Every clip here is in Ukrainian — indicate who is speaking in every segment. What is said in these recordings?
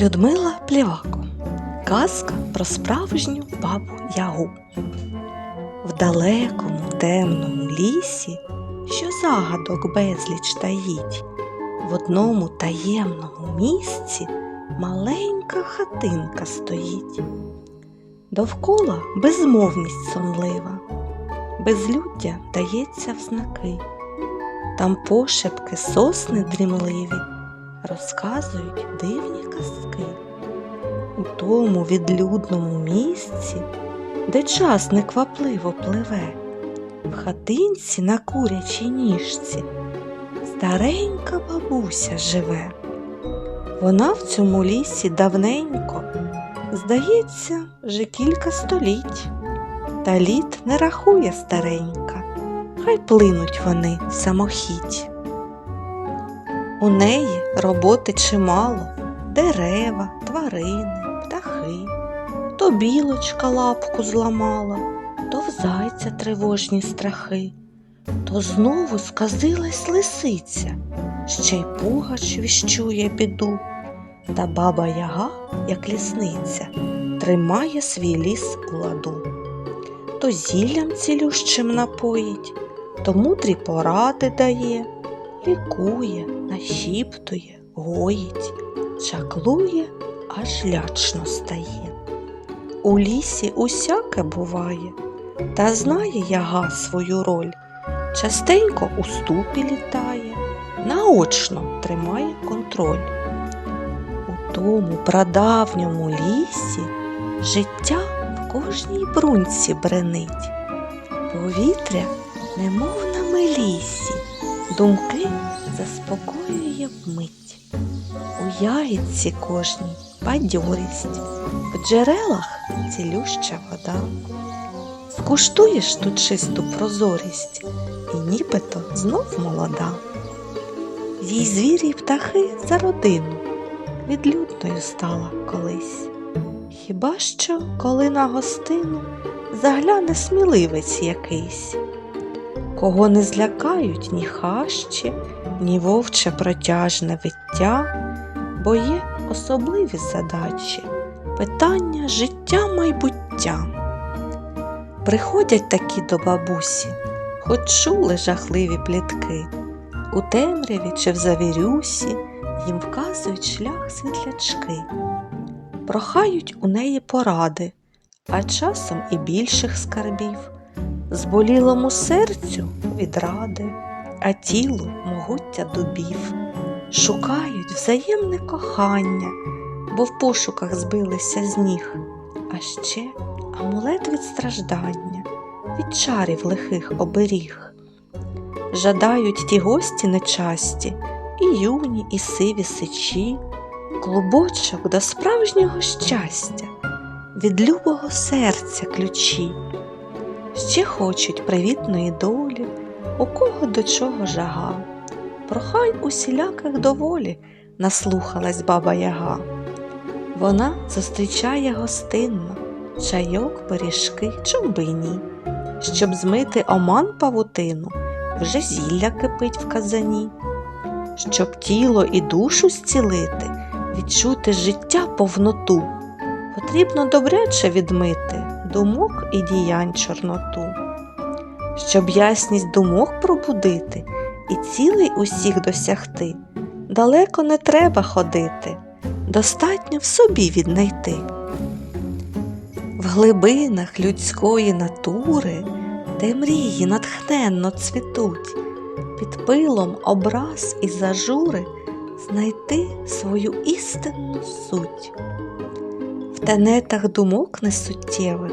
Speaker 1: Людмила Плівако. Казка про справжню бабу Ягу. В далекому темному лісі, що загадок безліч таїть, в одному таємному місці маленька хатинка стоїть. Довкола безмовність сонлива, безлюддя дається в знаки. Там пошепки сосни дрімливі розказують дивні казки. У тому відлюдному місці, де час неквапливо пливе, в хатинці на курячій ніжці старенька бабуся живе. Вона в цьому лісі давненько, здається, вже кілька століть, та літ не рахує старенька, хай плинуть вони самохідь. У неї роботи чимало, дерева, тварини, птахи. То білочка лапку зламала, то в зайця тривожні страхи, то знову сказилась лисиця, ще й пугач віщує біду. Та баба Яга, як лісниця, тримає свій ліс у ладу. То зіллям цілющим напоїть, то мудрі поради дає лікує, нашіптує, гоїть, чаклує, аж лячно стає. У лісі усяке буває, та знає яга свою роль. Частенько у ступі літає, наочно тримає контроль. У тому прадавньому лісі життя в кожній брунці бренить, повітря, немов на мелісі думки заспокоює вмить. У яйці кожній бадьорість, в джерелах цілюща вода. Скуштуєш ту чисту прозорість, і нібито знов молода. Їй звірі птахи за родину відлюдною стала колись. Хіба що, коли на гостину загляне сміливець якийсь кого не злякають ні хащі, ні вовче протяжне виття, бо є особливі задачі, питання життя майбуття. Приходять такі до бабусі, хоч чули жахливі плітки, у темряві чи в завірюсі їм вказують шлях світлячки, прохають у неї поради, а часом і більших скарбів зболілому серцю відради, а тілу могуття дубів, шукають взаємне кохання, бо в пошуках збилися з ніг, а ще амулет від страждання, від чарів лихих оберіг. Жадають ті гості нечасті, і юні, і сиві сичі, клубочок до справжнього щастя, від любого серця ключі ще хочуть привітної долі, у кого до чого жага. Прохай усіляких доволі наслухалась баба Яга. Вона зустрічає гостинно чайок, пиріжки, чом би ні. Щоб змити оман павутину, вже зілля кипить в казані. Щоб тіло і душу зцілити, відчути життя повноту, потрібно добряче відмити думок і діянь чорноту, щоб ясність думок пробудити і цілий усіх досягти, далеко не треба ходити, достатньо в собі віднайти. В глибинах людської натури, де мрії натхненно цвітуть, під пилом образ і зажури знайти свою істинну суть. Тенетах думок несуттєвих.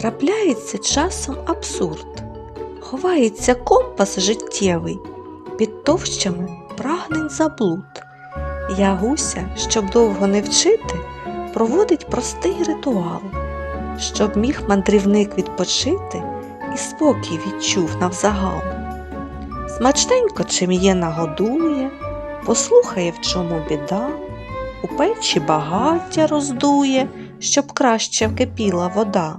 Speaker 1: Трапляється часом абсурд, ховається компас життєвий. Під товщами прагнень заблуд. Ягуся, щоб довго не вчити, проводить простий ритуал, щоб міг мандрівник відпочити і спокій відчув навзагал. Смачненько чим є нагодує, послухає, в чому біда у печі багаття роздує, щоб краще вкипіла вода,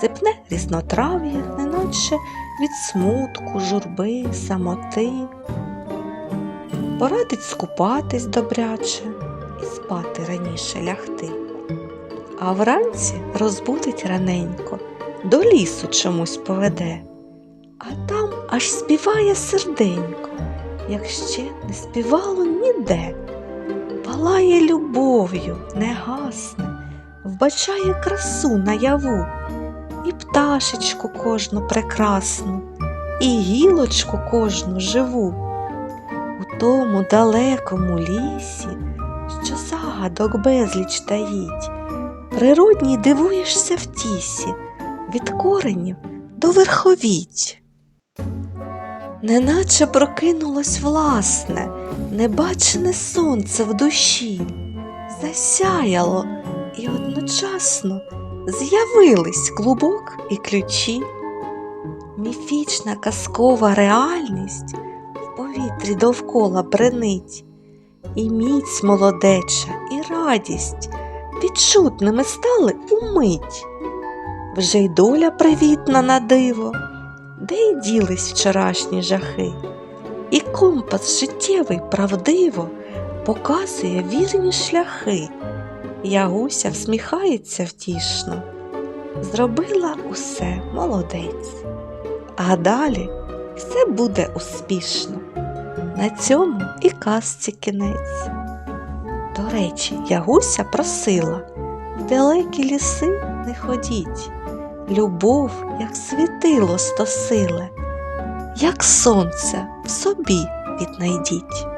Speaker 1: сипне різнотрав'я, неначе від смутку, журби, самоти, порадить скупатись добряче, і спати раніше лягти. А вранці розбудить раненько, до лісу чомусь поведе, а там аж співає серденько, як ще не співало ніде. Палає любов'ю, не гасне, вбачає красу наяву, і пташечку кожну прекрасну, і гілочку кожну живу. У тому далекому лісі, що загадок безліч таїть, природній дивуєшся в тісі, від коренів до верховіть. Неначе прокинулось власне, небачене сонце в душі, засяяло і одночасно з'явились клубок і ключі. Міфічна казкова реальність в повітрі довкола бренить, і міць молодеча, і радість відчутними стали умить. Вже й доля привітна на диво, де й ділись вчорашні жахи, і компас життєвий правдиво показує вірні шляхи. Ягуся всміхається втішно, зробила усе молодець, а далі все буде успішно. На цьому і казці кінець. До речі, Ягуся просила в далекі ліси не ходіть, любов, як світило стосиле, як сонце собі віднайдіть.